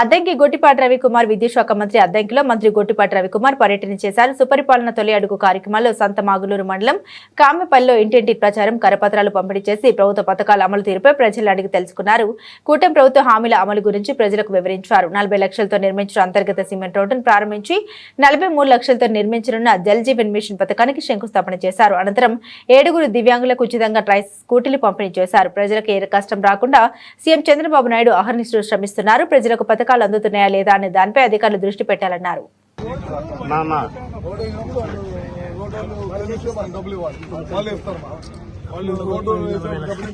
అద్దంకి గొట్టిపాటి రవికుమార్ విద్యుత్ శాఖ మంత్రి అద్దంకిలో మంత్రి గొట్టిపాటి రవికుమార్ పర్యటన చేశారు. సుపరిపాలన తొలి అడుగు కార్యక్రమంలో సంతమాగులూరు మండలం కామెపల్లిలో ఇంటింటి ప్రచారం కరపత్రాలు పంపిణీ చేసి ప్రభుత్వ పథకాల అమలు తీరుపై ప్రజలు అడిగి తెలుసుకున్నారు. కూటమి ప్రభుత్వ హామీల అమలు గురించి ప్రజలకు వివరించారు. నలభై లక్షలతో నిర్మించిన అంతర్గత సిమెంట్ రోడ్డును ప్రారంభించి నలభై మూడు లక్షలతో నిర్మించనున్న జల్ జీవన్ మిషన్ పథకానికి శంకుస్థాపన చేశారు. అనంతరం ఏడుగురు దివ్యాంగులకు ఉచితంగా ట్రై స్కూటీలు పంపిణీ చేశారు. ప్రజలకు ఏ కష్టం రాకుండా సీఎం చంద్రబాబు నాయుడు అహర్నిశలు శ్రమిస్తున్నారు. ప్రజలకు పథకం పథకాలు అందుతున్నాయా లేదా అనే దానిపై అధికారులు దృష్టి పెట్టాలన్నారు వాళ్ళు రోడ్డు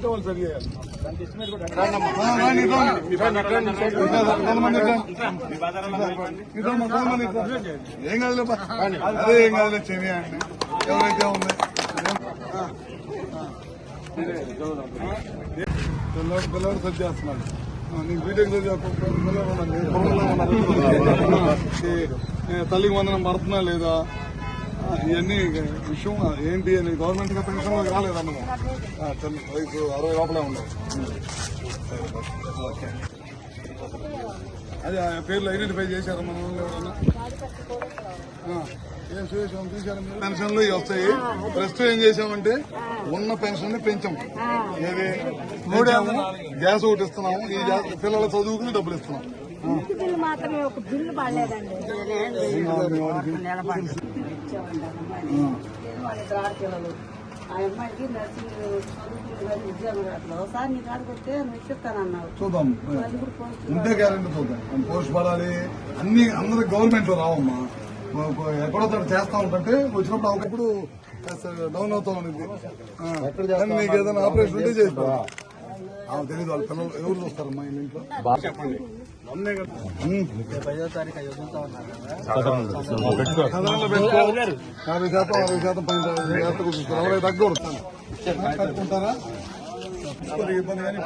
వాళ్ళు సరి చేయాలి. ఏం. అదే ఏం ఎవరైతే ఉంది పిల్లలు పిల్లలు చేస్తున్నాడు తల్లికి వందనం పడుతున్నా లేదా? ఇవన్నీ విషయం. ఏంటి అని గవర్నమెంట్గా పెన్షన్ రాలేదా నువ్వు ఆ, వయసు అరవై లోపలే ఉండవు అదే ఆ పేర్లు ఐడెంటిఫై చేశారు మనం ఎవరన్నా పెన్షన్లు ఇవి వస్తాయి. ప్రస్తుతం ఏం చేసామంటే ఉన్న పెన్షన్ని పెంచాం. ఏది? మూడేమో గ్యాస్ ఒకటి ఇస్తున్నాము. ఈ గ్యాస్ పిల్లల చదువుకుని డబ్బులు ఇస్తున్నాం. ఆ. బిల్లు మాత్రమే ఒక బిల్లు పడలేదండి. ఇద్దరు ఆడపిల్లలు ఆ అమ్మాయికి నర్సింగ్ చదువుకుంటుంది కానీ ఉద్యోగం రావట్లేదు ఒకసారి నీ కాడికి వస్తే నువ్వు ఇప్పిస్తానన్నావు చూద్దాం. ఉంటే గ్యారెంటీ చూద్దాం పోస్ట్ పడాలి అన్ని అందరికి గవర్నమెంట్లో రావమ్మా. ఎక్కడో చోట చేస్తా ఉంటే వచ్చినప్పుడు ఒకప్పుడు డౌన్ అవుతా ఉంది నీకు? ఏదైనా ఆపరేషన్ ఉంటే చేసుకో తెలియదు వాళ్ళ పిల్లలు ఎవరు చూస్తారమ్మా ఈ ఇంట్లో చెప్పండి యాభై శాతం అరవై శాతం పైన జాగ్రత్తగా చూసుకోవాలి తగ్గ కొడుతాను కట్టుకుంటారా ఇబ్బంది కానీ